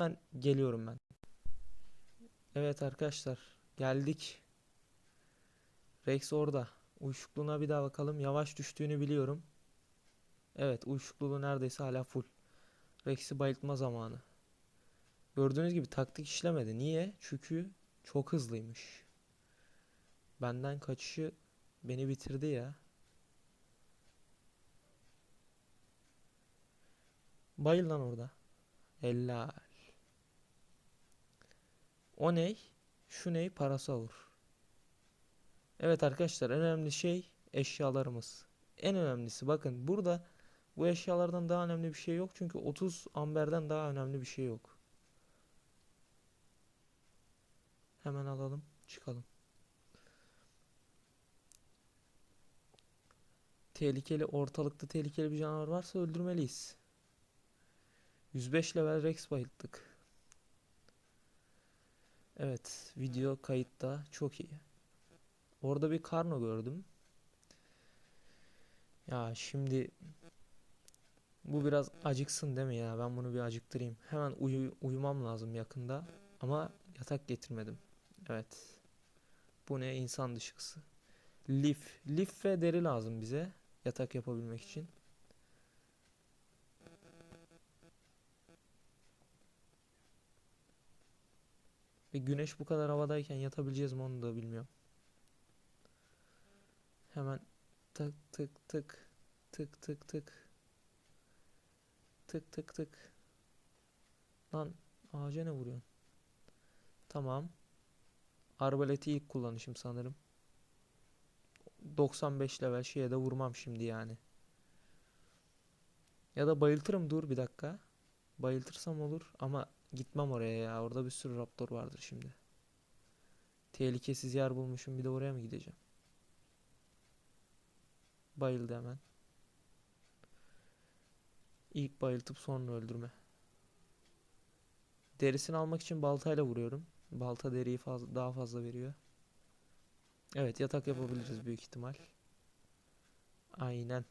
Ben geliyorum ben. Evet arkadaşlar geldik. Rex orada. Uyuşukluğuna bir daha bakalım. Yavaş düştüğünü biliyorum. Evet uyuşukluğu neredeyse hala full. Rex'i bayıltma zamanı. Gördüğünüz gibi taktik işlemedi. Niye? Çünkü çok hızlıymış. Benden kaçışı beni bitirdi ya. Bayıl lan orada. Helal. O ney? Şu ney? Parasavur. Evet arkadaşlar önemli şey eşyalarımız. En önemlisi bakın burada bu eşyalardan daha önemli bir şey yok. Çünkü 30 amberden daha önemli bir şey yok. Hemen alalım çıkalım. Tehlikeli ortalıkta tehlikeli bir canavar varsa öldürmeliyiz. 105 level Rex bayılttık. Evet, video kayıtta çok iyi. Orada bir karno gördüm. Ya şimdi bu biraz acıksın değil mi ya? Ben bunu bir acıktırayım. Hemen uyu uyumam lazım yakında. Ama yatak getirmedim. Evet. Bu ne? İnsan dışkısı. Lif. Lif ve deri lazım bize. Yatak yapabilmek için. Ve güneş bu kadar havadayken yatabileceğiz mi onu da bilmiyorum. Hemen tık tık tık tık tık tık tık tık tık lan ağaca ne vuruyorsun? Tamam. Arbaleti ilk kullanışım sanırım. 95 level şeye de vurmam şimdi yani. Ya da bayıltırım dur bir dakika. Bayıltırsam olur ama gitmem oraya ya. Orada bir sürü raptor vardır şimdi. Tehlikesiz yer bulmuşum bir de oraya mı gideceğim? Bayıldı hemen. İlk bayıltıp sonra öldürme. Derisini almak için baltayla vuruyorum. Balta deriyi fazla, daha fazla veriyor. Evet yatak yapabiliriz büyük ihtimal. Aynen.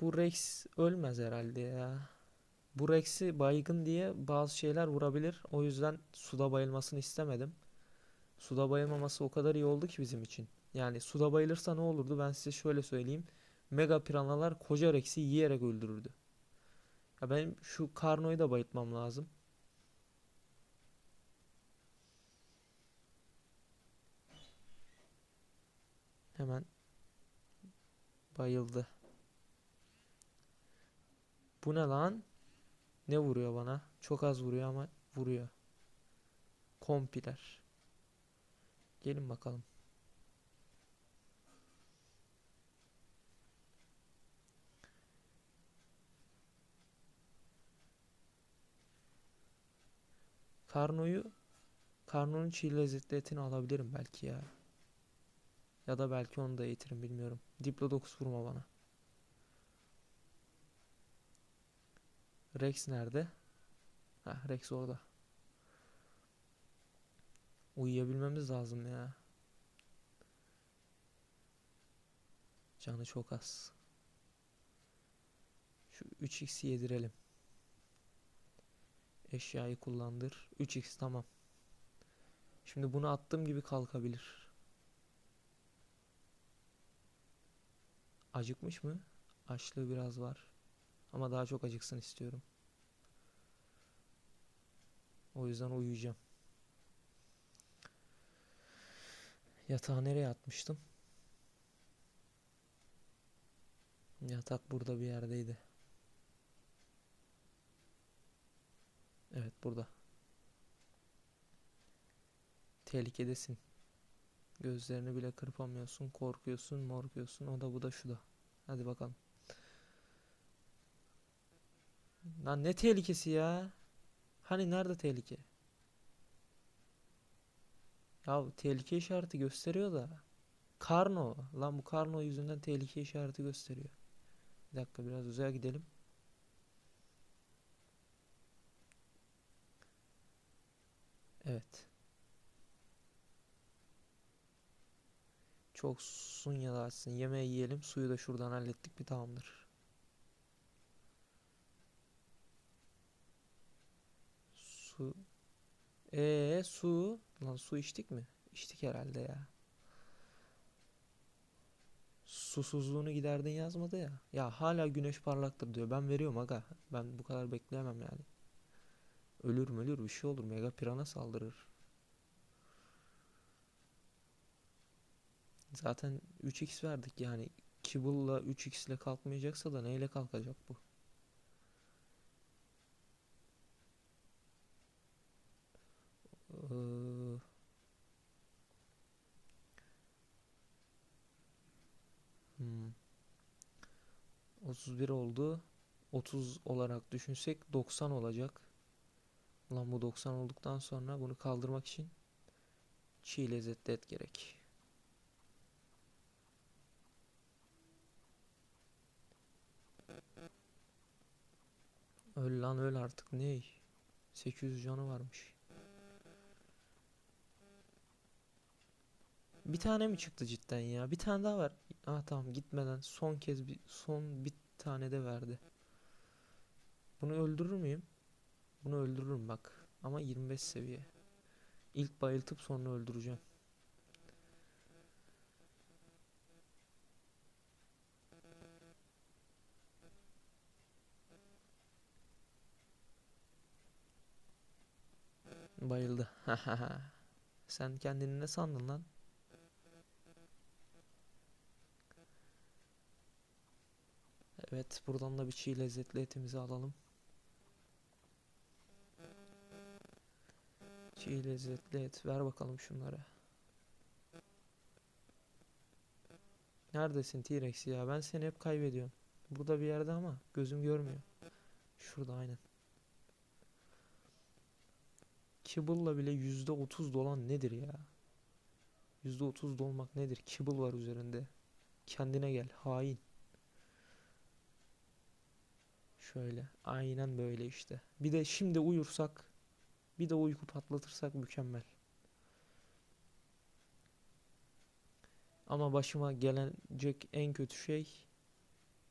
Bu Rex ölmez herhalde ya. Bu Rex'i baygın diye bazı şeyler vurabilir. O yüzden suda bayılmasını istemedim. Suda bayılmaması o kadar iyi oldu ki bizim için. Yani suda bayılırsa ne olurdu ben size şöyle söyleyeyim. Mega piranhalar koca Rex'i yiyerek öldürürdü. Ya benim şu Karno'yu da bayıltmam lazım. Hemen bayıldı. Bu ne lan? Ne vuruyor bana? Çok az vuruyor ama vuruyor. Kompiler. Gelin bakalım. Karno'yu Karno'nun çiğ lezzetli alabilirim belki ya. Ya da belki onu da eğitirim bilmiyorum. Diplodocus vurma bana. Rex nerede? Ha Rex orada. Uyuyabilmemiz lazım ya. Canı çok az. Şu 3x'i yedirelim. Eşyayı kullandır. 3x tamam. Şimdi bunu attığım gibi kalkabilir. Acıkmış mı? Açlığı biraz var. Ama daha çok acıksın istiyorum. O yüzden uyuyacağım. Yatağı nereye atmıştım? Yatak burada bir yerdeydi. Evet burada. Tehlikedesin. Gözlerini bile kırpamıyorsun, korkuyorsun, morkuyorsun. O da bu da şu da. Hadi bakalım. Lan ne tehlikesi ya? Hani nerede tehlike? Ya tehlike işareti gösteriyor da. Karno. Lan bu Karno yüzünden tehlike işareti gösteriyor. Bir dakika biraz uzağa gidelim. Evet. Çok susun ya da açsın. Yemeği yiyelim. Suyu da şuradan hallettik bir tamamdır. Su. Ee su. Lan su içtik mi? İçtik herhalde ya. Susuzluğunu giderdin yazmadı ya. Ya hala güneş parlaktır diyor. Ben veriyorum aga. Ben bu kadar bekleyemem yani. Ölür mü ölür bir şey olur. Mega pirana saldırır. Zaten 3x verdik yani. Kibble'la 3x ile kalkmayacaksa da neyle kalkacak bu? Ee, hmm. 31 oldu. 30 olarak düşünsek 90 olacak. Lan bu 90 olduktan sonra bunu kaldırmak için çiğ lezzetli et gerek. Öl lan öl artık ney? 800 canı varmış. Bir tane mi çıktı cidden ya? Bir tane daha var. Ah tamam gitmeden son kez bir son bir tane de verdi. Bunu öldürür müyüm? Bunu öldürürüm bak. Ama 25 seviye. İlk bayıltıp sonra öldüreceğim. Bayıldı. Sen kendini ne sandın lan? Evet, buradan da bir çiğ lezzetli etimizi alalım. Çiğ lezzetli et. Ver bakalım şunları. Neredesin T-Rex ya? Ben seni hep kaybediyorum. Burada bir yerde ama gözüm görmüyor. Şurada aynen. Kibble'la bile %30 dolan nedir ya? %30 dolmak nedir? Kibble var üzerinde. Kendine gel hain. Şöyle. Aynen böyle işte. Bir de şimdi uyursak bir de uyku patlatırsak mükemmel. Ama başıma gelecek en kötü şey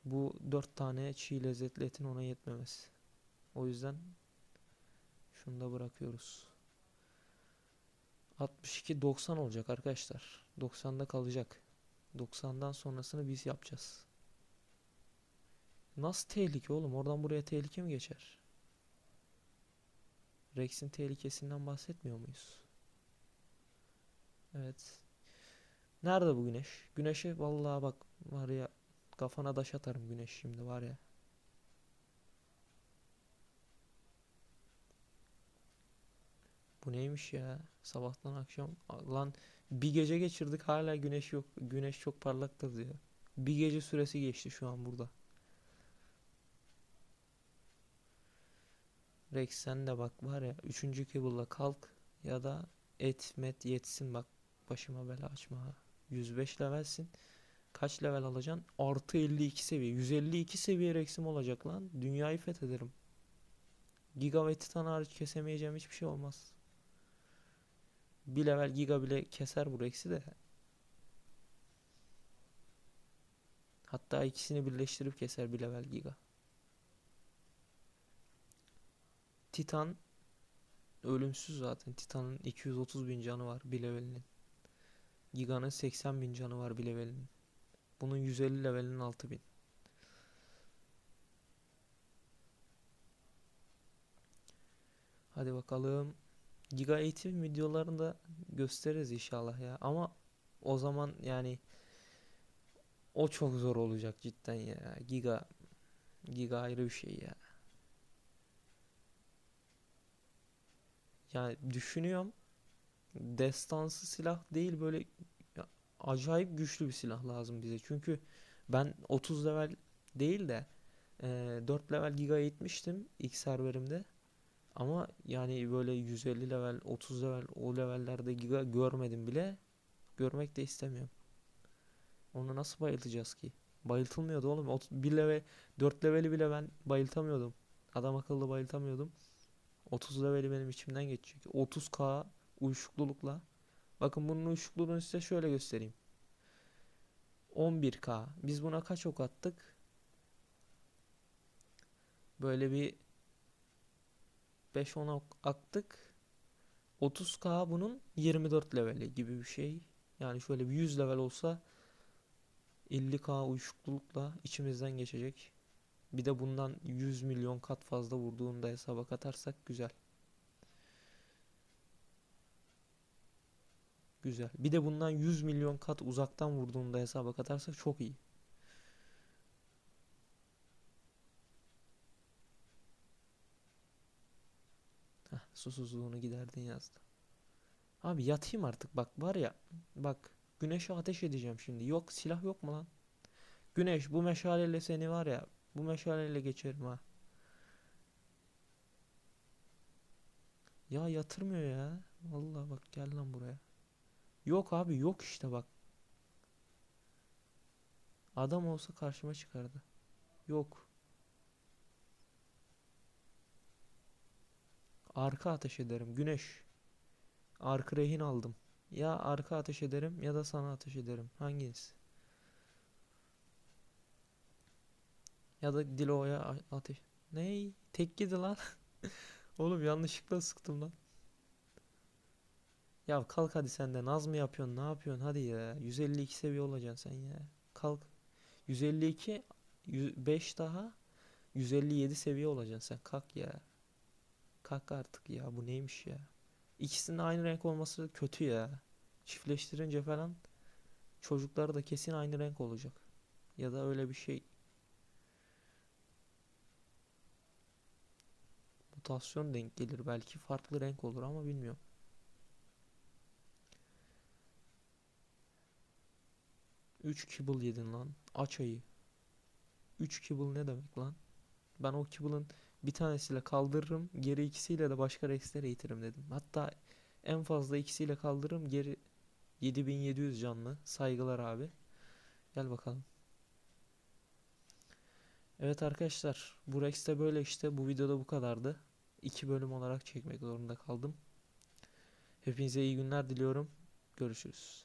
bu dört tane çiğ lezzetli etin ona yetmemesi. O yüzden şunu da bırakıyoruz. 62 90 olacak arkadaşlar. 90'da kalacak. 90'dan sonrasını biz yapacağız. Nasıl tehlike oğlum? Oradan buraya tehlike mi geçer? Rex'in tehlikesinden bahsetmiyor muyuz? Evet. Nerede bu güneş? Güneşe vallahi bak var ya kafana taş atarım güneş şimdi var ya. Bu neymiş ya? Sabahtan akşam lan bir gece geçirdik hala güneş yok. Güneş çok parlaktır diyor. Bir gece süresi geçti şu an burada. Rex sen de bak var ya 3. cable'la kalk ya da et met yetsin bak başıma bela açma ha. 105 levelsin. Kaç level alacaksın? Artı 52 seviye. 152 seviye Rex'im olacak lan. Dünyayı fethederim. Giga ve Titan hariç kesemeyeceğim hiçbir şey olmaz. Bir level Giga bile keser bu Rex'i de. Hatta ikisini birleştirip keser bir level Giga. Titan ölümsüz zaten. Titan'ın 230 bin canı var bir levelinin. Giga'nın 80 bin canı var bir levelinin. Bunun 150 levelinin 6 bin. Hadi bakalım. Giga eğitim videolarını da gösteririz inşallah ya. Ama o zaman yani o çok zor olacak cidden ya. Giga Giga ayrı bir şey ya. Yani düşünüyorum. Destansı silah değil böyle acayip güçlü bir silah lazım bize. Çünkü ben 30 level değil de e, 4 level giga gitmiştim ilk serverimde. Ama yani böyle 150 level, 30 level o levellerde giga görmedim bile. Görmek de istemiyorum. Onu nasıl bayıltacağız ki? Bayıltılmıyordu oğlum. Ot- Bir level, 4 leveli bile ben bayıltamıyordum. Adam akıllı bayıltamıyordum. 30 leveli benim içimden geçecek. 30k uyuşuklulukla. Bakın bunun uyuşukluluğunu size şöyle göstereyim. 11k. Biz buna kaç ok attık? Böyle bir 5-10 aktık. 30k bunun 24 leveli gibi bir şey. Yani şöyle bir 100 level olsa 50k uyuşuklulukla içimizden geçecek. Bir de bundan 100 milyon kat fazla vurduğunu da hesaba katarsak güzel. Güzel. Bir de bundan 100 milyon kat uzaktan vurduğunu da hesaba katarsak çok iyi. Heh, susuzluğunu giderdin yazdı. Abi yatayım artık bak var ya bak güneşe ateş edeceğim şimdi. Yok silah yok mu lan? Güneş bu meşaleyle seni var ya bu meşaleyle geçerim ha. Ya yatırmıyor ya. Vallahi bak gel lan buraya. Yok abi yok işte bak. Adam olsa karşıma çıkardı. Yok. Arka ateş ederim. Güneş. Arka rehin aldım. Ya arka ateş ederim ya da sana ateş ederim. Hanginiz? Ya da Dilo'ya ateş. Ney? Tek yedi lan. Oğlum yanlışlıkla sıktım lan. Ya kalk hadi sen de naz mı yapıyorsun? Ne yapıyorsun? Hadi ya. 152 seviye olacaksın sen ya. Kalk. 152 5 daha 157 seviye olacaksın sen. Kalk ya. Kalk artık ya. Bu neymiş ya? İkisinin aynı renk olması kötü ya. Çiftleştirince falan çocuklar da kesin aynı renk olacak. Ya da öyle bir şey. Mutasyon denk gelir belki farklı renk olur ama bilmiyorum. Üç kibble yedin lan. Aç ayı. 3 kibble ne demek lan? Ben o kibble'ın bir tanesiyle kaldırırım. Geri ikisiyle de başka rexlere eğitirim dedim. Hatta en fazla ikisiyle kaldırırım. Geri 7700 canlı. Saygılar abi. Gel bakalım. Evet arkadaşlar. Bu Rex de böyle işte. Bu videoda bu kadardı. İki bölüm olarak çekmek zorunda kaldım. Hepinize iyi günler diliyorum. Görüşürüz.